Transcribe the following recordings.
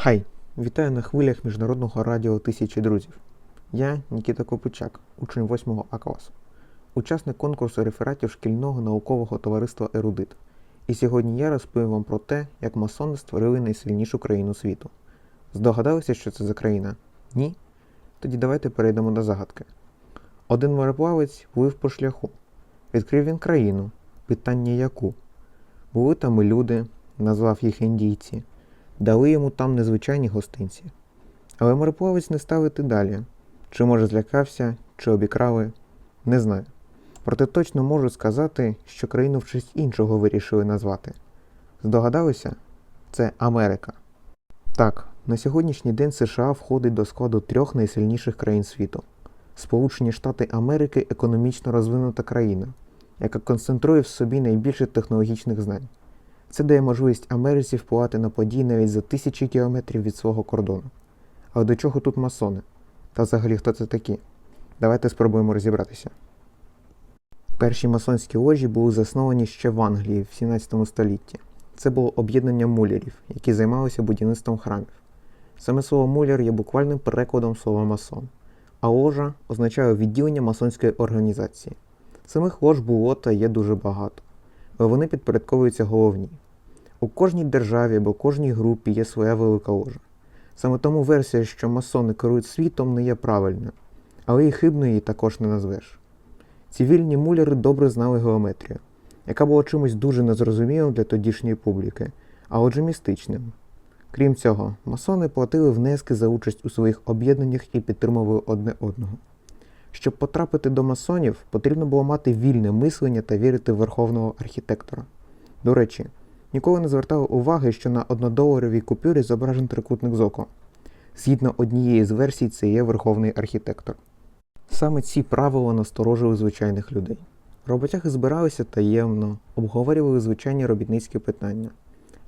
Хай! Вітаю на хвилях Міжнародного радіо Тисячі друзів. Я Нікіта Копичак, учень 8 А класу, учасник конкурсу рефератів шкільного наукового товариства Ерудит. І сьогодні я розповім вам про те, як масони створили найсильнішу країну світу. Здогадалися, що це за країна? Ні? Тоді давайте перейдемо до загадки. Один мореплавець плив по шляху. Відкрив він країну. Питання яку? Були там і люди, назвав їх індійці дали йому там незвичайні гостинці. Але мореплавець не став іти далі. Чи може злякався, чи обікрали, не знаю. Проте точно можу сказати, що країну в честь іншого вирішили назвати. Здогадалися? Це Америка. Так, на сьогоднішній день США входить до складу трьох найсильніших країн світу. Сполучені Штати Америки економічно розвинута країна, яка концентрує в собі найбільше технологічних знань. Це дає можливість Америці впливати на події навіть за тисячі кілометрів від свого кордону. Але до чого тут масони? Та взагалі хто це такі? Давайте спробуємо розібратися. Перші масонські ложі були засновані ще в Англії в 17 столітті. Це було об'єднання мулярів, які займалися будівництвом храмів. Саме слово муляр є буквальним перекладом слова масон, а ложа означає відділення масонської організації. Самих лож було та є дуже багато вони підпорядковуються головній. У кожній державі або кожній групі є своя велика ложа. Саме тому версія, що масони керують світом, не є правильною, але і хибною її також не назвеш. Ці вільні муляри добре знали геометрію, яка була чимось дуже незрозумілим для тодішньої публіки, а отже містичним. Крім цього, масони платили внески за участь у своїх об'єднаннях і підтримували одне одного. Щоб потрапити до масонів, потрібно було мати вільне мислення та вірити в верховного архітектора. До речі, ніколи не звертали уваги, що на однодоларовій купюрі зображений трикутник з оком. Згідно однієї з версій, це є верховний архітектор. Саме ці правила насторожили звичайних людей. Роботяги збиралися таємно, обговорювали звичайні робітницькі питання.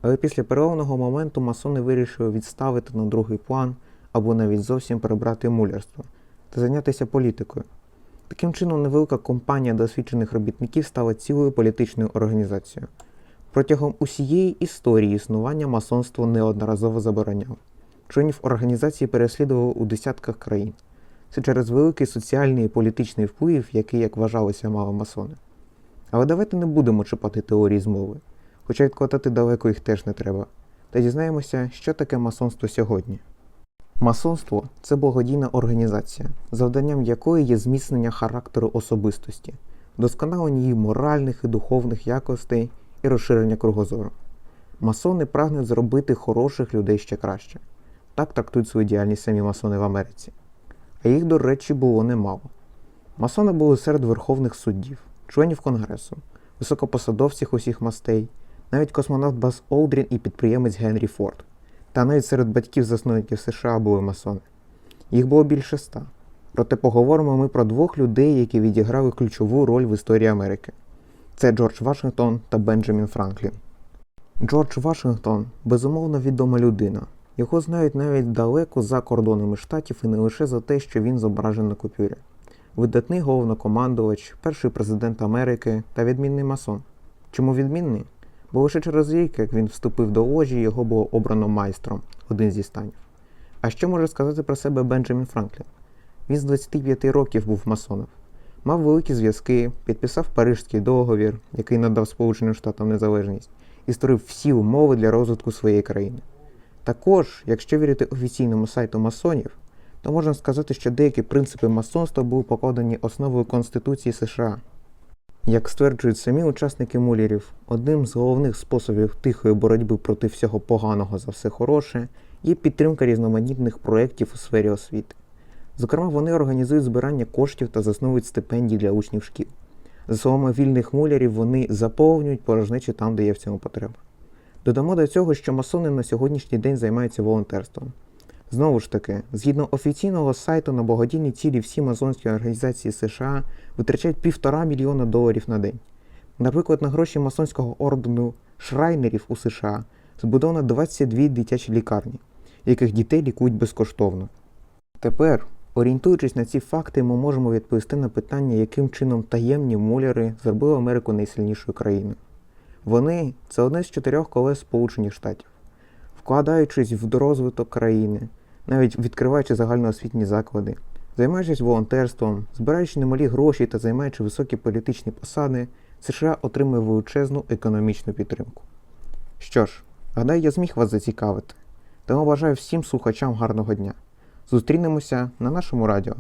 Але після переломного моменту масони вирішили відставити на другий план або навіть зовсім перебрати мулярство та зайнятися політикою. Таким чином, невелика компанія досвідчених робітників стала цілою політичною організацією. Протягом усієї історії існування масонство неодноразово забороняв. Членів організації переслідували у десятках країн. Це через великий соціальний і політичний вплив, який, як вважалося, мали масони. Але давайте не будемо чіпати теорії змови, хоча відкладати далеко їх теж не треба, та дізнаємося, що таке масонство сьогодні. Масонство це благодійна організація, завданням якої є зміцнення характеру особистості, вдосконалення її моральних і духовних якостей і розширення кругозору. Масони прагнуть зробити хороших людей ще краще. Так трактують свою діяльність самі масони в Америці. А їх, до речі, було немало. Масони були серед верховних суддів, членів Конгресу, високопосадовців усіх мастей, навіть космонавт Бас Олдрін і підприємець Генрі Форд. Та навіть серед батьків-засновників США були масони. Їх було більше ста. Проте поговоримо ми про двох людей, які відіграли ключову роль в історії Америки. Це Джордж Вашингтон та Бенджамін Франклін. Джордж Вашингтон безумовно відома людина. Його знають навіть далеко за кордонами штатів і не лише за те, що він зображений на купюрі. Видатний головнокомандувач, перший президент Америки та відмінний масон. Чому відмінний? Бо лише через рік, як він вступив до ложі, його було обрано майстром, один зі станів. А що може сказати про себе Бенджамін Франклін? Він з 25 років був масоном, мав великі зв'язки, підписав Парижський договір, який надав Сполученим Штатам незалежність, і створив всі умови для розвитку своєї країни. Також, якщо вірити офіційному сайту масонів, то можна сказати, що деякі принципи масонства були покладені основою Конституції США. Як стверджують самі учасники мулярів, одним з головних способів тихої боротьби проти всього поганого за все хороше є підтримка різноманітних проєктів у сфері освіти. Зокрема, вони організують збирання коштів та засновують стипендії для учнів шкіл. За словами вільних мулярів, вони заповнюють порожнечі там, де є в цьому потреба. Додамо до цього, що масони на сьогоднішній день займаються волонтерством. Знову ж таки, згідно офіційного сайту на благодійні цілі всі масонські організації США витрачають півтора мільйона доларів на день. Наприклад, на гроші масонського ордену Шрайнерів у США збудовано 22 дитячі лікарні, яких дітей лікують безкоштовно. Тепер, орієнтуючись на ці факти, ми можемо відповісти на питання, яким чином таємні муляри зробили Америку найсильнішою країною. Вони це одне з чотирьох колес Сполучених Штатів. Вкладаючись в розвиток країни, навіть відкриваючи загальноосвітні заклади, займаючись волонтерством, збираючи немалі гроші та займаючи високі політичні посади, США отримує величезну економічну підтримку. Що ж, гадаю, я зміг вас зацікавити. Тому бажаю всім слухачам гарного дня. Зустрінемося на нашому радіо.